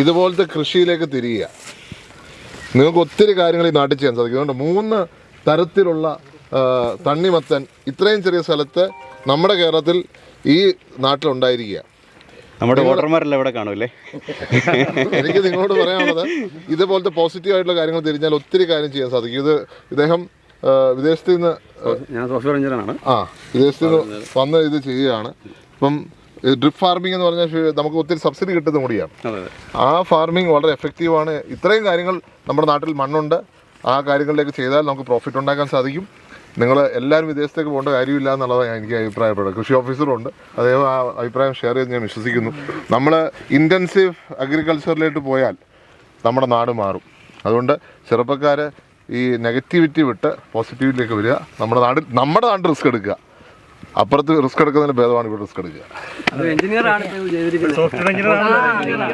ഇതുപോലത്തെ കൃഷിയിലേക്ക് തിരിയുക. നിങ്ങൾക്ക് ഒത്തിരി കാര്യങ്ങൾ ഈ നാട്ടിൽ ചെയ്യാൻ സാധിക്കും. അതുകൊണ്ട് മൂന്ന് തരത്തിലുള്ള തണ്ണിമത്തൻ ഇത്രയും ചെറിയ സ്ഥലത്ത് നമ്മുടെ കേരളത്തിൽ ഈ നാട്ടിലുണ്ടായിരിക്കുക. നമ്മുടെ വോട്ടർമാരെല്ലാം ഇവിടെ കാണുമല്ലേ? എനിക്ക് നിങ്ങളോട് പറയാനുള്ളത് ഇതുപോലത്തെ പോസിറ്റീവ് ആയിട്ടുള്ള കാര്യങ്ങൾ തിരിഞ്ഞാൽ ഒത്തിരി കാര്യം ചെയ്യാൻ സാധിക്കും. ഇത് ഇദ്ദേഹം വിദേശത്ത് നിന്ന് ഞാൻ സോഫ്റ്റ്വെയർ എഞ്ചിനീയറാണ് ആ വിദേശത്ത് നിന്ന് വന്ന് ഇത് ചെയ്യുകയാണ്. ഇപ്പം ഡ്രിപ്പ് ഫാർമിംഗ് എന്ന് പറഞ്ഞാൽ നമുക്ക് ഒത്തിരി സബ്സിഡി കിട്ടുന്ന കൂടിയാണ് ആ ഫാർമിംഗ് വളരെ എഫക്റ്റീവാണ് ഇത്രയും കാര്യങ്ങൾ നമ്മുടെ നാട്ടിൽ മണ്ണുണ്ട്. ആ കാര്യങ്ങളിലേക്ക് ചെയ്താൽ നമുക്ക് പ്രോഫിറ്റ് ഉണ്ടാക്കാൻ സാധിക്കും. നിങ്ങൾ എല്ലാവരും വിദേശത്തേക്ക് പോകേണ്ട കാര്യമില്ല എന്നുള്ളതാണ് എനിക്ക് അഭിപ്രായപ്പെടുന്നത്. കൃഷി ഓഫീസറുണ്ട് അദ്ദേഹം ആ അഭിപ്രായം ഷെയർ ചെയ്ത് ഞാൻ വിശ്വസിക്കുന്നു. നമ്മൾ ഇന്റൻസീവ് അഗ്രികൾച്ചറിലേക്ക് പോയാൽ നമ്മുടെ നാട് മാറും. അതുകൊണ്ട് ചെറുപ്പക്കാർ ഈ നെഗറ്റിവിറ്റി വിട്ട് പോസിറ്റിവിറ്റിയിലേക്ക് വരിക. നമ്മുടെ നാട് നമ്മുടെ നാട് റിസ്ക് എടുക്കുക. അപ്പുറത്ത് റിസ്ക് എടുക്കുന്നതിന് ഭേദമാണ് ഇവിടെ റിസ്ക് എടുക്കുക.